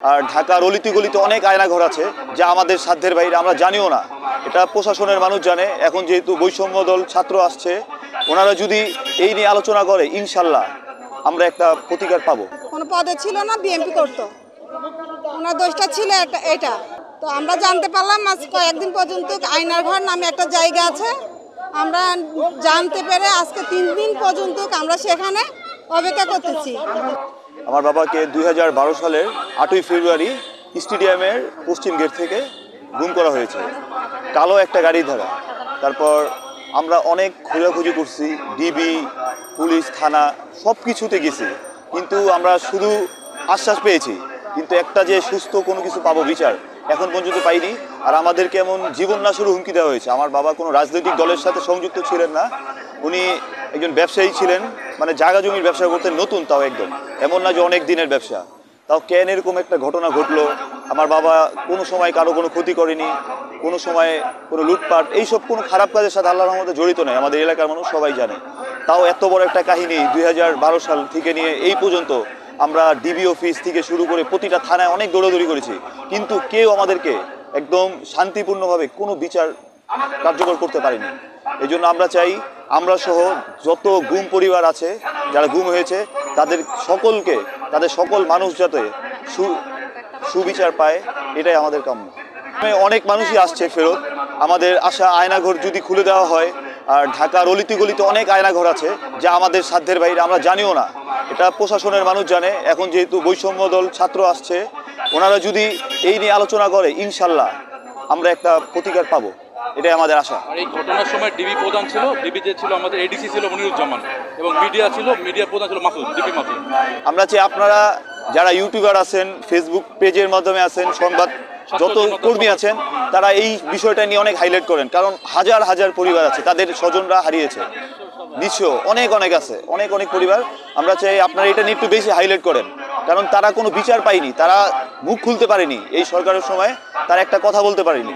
আর ঢাকার অলিতে গলিতে অনেক আয়নাঘর আছে যা আমাদের সাধ্যের বাইরে আমরা জানিও না। এটা প্রশাসনের মানুষ জানে। এখন যেহেতু বৈষম্য দল ছাত্র আসছে, ওনারা যদি এই নিয়ে আলোচনা করে, ইনশাল্লাহ আমরা একটা প্রতিকার পাবো। কোনো পদে ছিল না বিএমপি করতো। ওনার দোষটা ছিল এটা এটা। তো আমরা জানতে পারলাম আজ কয়েকদিন পর্যন্ত আয়নার ঘর নামে একটা জায়গা আছে। আমরা জানতে পেরে আজকে তিন দিন পর্যন্ত আমরা সেখানে অপেক্ষা করতেছি। আমার বাবাকে দুই হাজার বারো সালের আটই ফেব্রুয়ারি স্টেডিয়ামের পশ্চিম গেট থেকে গুম করা হয়েছে। কালো একটা গাড়ি ধারা। তারপর আমরা অনেক খোঁজাখুঁজি করছি, ডিবি, পুলিশ, থানা সব কিছুতে গেছি। কিন্তু আমরা শুধু আশ্বাস পেয়েছি, কিন্তু একটা যে সুস্থ কোনো কিছু পাবো বিচার এখন পর্যন্ত পাইনি। আর আমাদেরকে এমন জীবন নাশেরও হুমকি দেওয়া হয়েছে। আমার বাবা কোনো রাজনৈতিক দলের সাথে সংযুক্ত ছিলেন না। উনি একজন ব্যবসায়ী ছিলেন মানে জায়গা জমির ব্যবসা করতে নতুন তাও একদম। এমন না যে অনেক দিনের ব্যবসা। তাও কেন এরকম একটা ঘটনা ঘটলো? আমার বাবা কোনো সময় কারও কোনো ক্ষতি করেনি, কোনো সময় কোনো লুটপাট, এইসব কোনো খারাপ কাজের সাথে আল্লাহর রহমতে জড়িত নয় আমাদের এলাকার মানুষ সবাই জানে। তাও এত বড় একটা কাহিনী দুই হাজার বারো সাল থেকে নিয়ে এই পর্যন্ত আমরা ডিবি অফিস থেকে শুরু করে প্রতিটা থানায় অনেক দৌড়াদৌড়ি করেছি। কিন্তু কেউ আমাদেরকে একদম শান্তিপূর্ণভাবে কোনো বিচার কার্যকর করতে পারেনি। এই জন্য আমরা চাই আমরা সহ যত গুম পরিবার আছে, যারা গুম হয়েছে, তাদের সকলকে, তাদের সকল মানুষ যাতে সু, সুবিচার পায়, এটাই আমাদের কাম্য। অনেক মানুষই আসছে ফেরত। আমাদের আশা আয়নাঘর যদি খুলে দেওয়া হয়, আর ঢাকার অলিতে গলিতে অনেক আয়নাঘর আছে, যা আমাদের সাধ্যের বাইরে আমরা জানিও না। এটা প্রশাসনের মানুষ জানে। এখন যেহেতু বৈষম্য দল ছাত্র আসছে, ওনারা যদি এই নিয়ে আলোচনা করে, ইনশাল্লাহ আমরা একটা প্রতিকার পাবো। এটাই আমাদের আশা। আর এই ঘটনার সময় ডিবি প্রধান ছিল ডিবি যে ছিল আমাদের এডিসি ছিল মনিরুজ্জামান এবং মিডিয়া ছিল মিডিয়া প্রধান ছিল মাসুদ ডিবি মাসুদ। আমরা চাই আপনারা যারা ইউটিউবার আছেন ফেসবুক পেজের মাধ্যমে আছেন সংবাদ যত কর্মী আছেন তারা এই বিষয়টা নিয়ে অনেক হাইলাইট করেন কারণ হাজার হাজার পরিবার আছে তাদের স্বজনরা হারিয়েছে। নিশ্চ অনেক অনেক আছে অনেক অনেক পরিবার। আমরা চাই আপনারা এটা নিয়ে একটু বেশি হাইলাইট করেন কারণ তারা কোনো বিচার পায়নি তারা মুখ খুলতে পারেনি এই সরকারের সময় তারা একটা কথা বলতে পারেনি।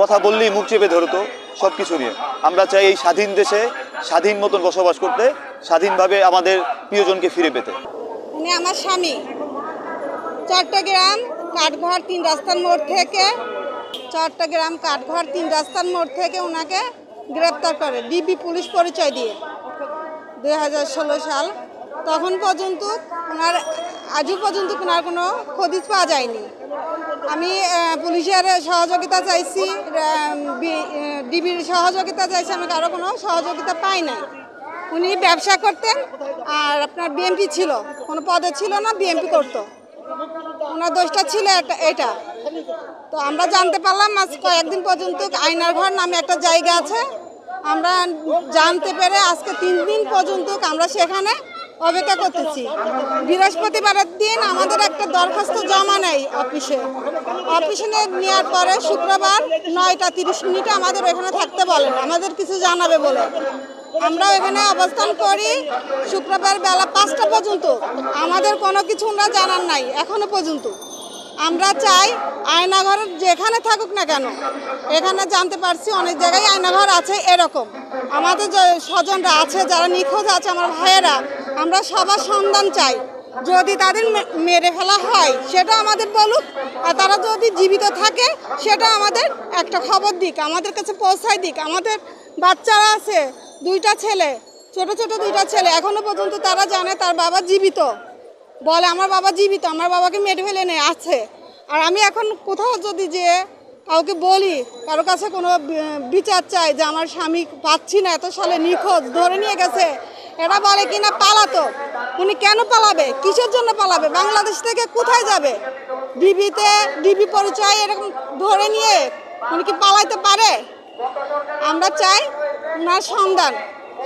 কথা বললেই মুখ চেপে ধরতো সব কিছু নিয়ে। আমরা চাই এই স্বাধীন দেশে স্বাধীন মতন বসবাস করতে, স্বাধীনভাবে আমাদের প্রিয়জনকে ফিরে পেতে। উনি আমার স্বামী, চট্টগ্রাম কাঠঘর তিন রাস্তার মোড় থেকে, চট্টগ্রাম কাঠঘর তিন রাস্তার মোড় থেকে ওনাকে গ্রেপ্তার করে ডিবি পুলিশ পরিচয় দিয়ে, দুই হাজার ষোলো সাল। তখন পর্যন্ত ওনার, আজও পর্যন্ত ওনার কোনো খদিজ পাওয়া যায়নি। আমি পুলিশের সহযোগিতা চাইছি ডিবির সহযোগিতা চাইছি, আমি কারও কোনো সহযোগিতা পাই নাই। উনি ব্যবসা করতেন, আর আপনার বিএমপি ছিল, কোনো পদে ছিল না, বিএমপি করতো। ওনার দোষটা ছিল এটা। তো আমরা জানতে পারলাম, আজ কয়েকদিন পর্যন্ত আয়নার ঘর নামে একটা জায়গা আছে। আমরা জানতে পেরে আজকে তিন দিন পর্যন্ত আমরা সেখানে অপেক্ষা করতেছি। বৃহস্পতিবারের দিন আমাদের একটা দরখাস্ত জমা নেই অফিসে। অফিসে নেওয়ার পরে শুক্রবার নয়টা তিরিশ মিনিটে আমাদের ওখানে থাকতে বলেন। আমাদের কিছু জানাবে বলে। আমরা এখানে অবস্থান করি শুক্রবার বেলা পাঁচটা পর্যন্ত। আমাদের কোনো কিছু আমরা জানার নাই এখনও পর্যন্ত। আমরা চাই আয়নাঘর যেখানে থাকুক না কেন, এখানে জানতে পারছি অনেক জায়গায় আয়নাঘর আছে এরকম। আমাদের যে স্বজনরা আছে, যারা নিখোঁজ আছে, আমার ভাইয়েরা আমরা সবার সন্ধান চাই। যদি তাদের মেরে ফেলা হয়, সেটা আমাদের বলুক। আর তারা যদি জীবিত থাকে, সেটা আমাদের একটা খবর দিক, আমাদের কাছে পৌঁছায় দিক। আমাদের বাচ্চারা আছে, দুইটা ছেলে, ছোট ছোট দুইটা ছেলে। এখনও পর্যন্ত তারা জানে তার বাবা জীবিত। বলে, আমার বাবা জীবিত, আমার বাবাকে মেরে ফেলে নেই আছে। আর আমি এখন কোথাও যদি যে কাউকে বলি, কারও কাছে কোনো বিচার চাই যে, আমার স্বামী পাচ্ছি না, এত সালে নিখোঁজ, ধরে নিয়ে গেছে। এরা বলে কিনা পালাতো। উনি কেন পালাবে? কিসের জন্য পালাবে? বাংলাদেশ থেকে কোথায় যাবে? ডিবিতে, ডিবি পরিচয় এরকম ধরে নিয়ে উনি কি পালাইতে পারে? আমরা চাই ওনার সন্ধান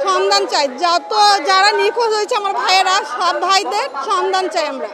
সন্ধান চাই। যত যারা নিখোঁজ হয়েছে আমার ভাইয়েরা, সব ভাইদের সন্ধান চাই আমরা।